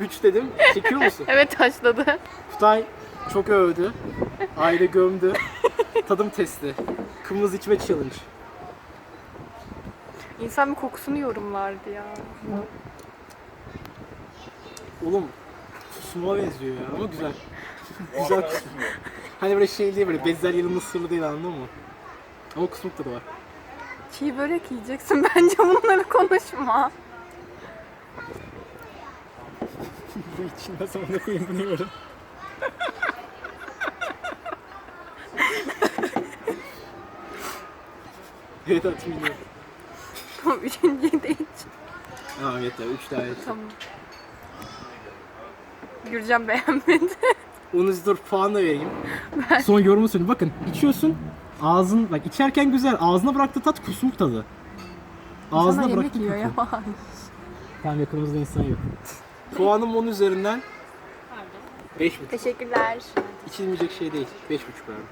3 dedim. Çekiyor musun? Evet taşladı. Kutay çok övdü. Aile gömdü. Tadım testi. Kırmızı içme challenge. İnsan bir kokusunu yorumlardı ya. Oğlum susuma benziyor ya ama güzel. güzel kusum. Hani böyle şey diye böyle bezelye mısırlı değil anladın mı? Ama kusmuk tadı var. Çiğ börek yiyeceksin bence bunları konuşma. Bu için nasıl amına koyayım bunu yiyorum. evet atım yiyor. Tamam üçüncüyü de iç. Tamam yeter 3 daha yeter. Tamam. Gürcan beğenmedi. Onu dur puan da vereyim. Son yorumu söyleyeyim. Bakın içiyorsun. Ağzın bak içerken güzel. Ağzına bıraktığı tat kusmuk tadı. Ağzına Sana yemek bıraktığı yiyor koku. ya. Tamam yakınımızda insan yok. Puanım 10 üzerinden 5,5. Teşekkürler. İçilmeyecek şey değil. 5,5 verdim.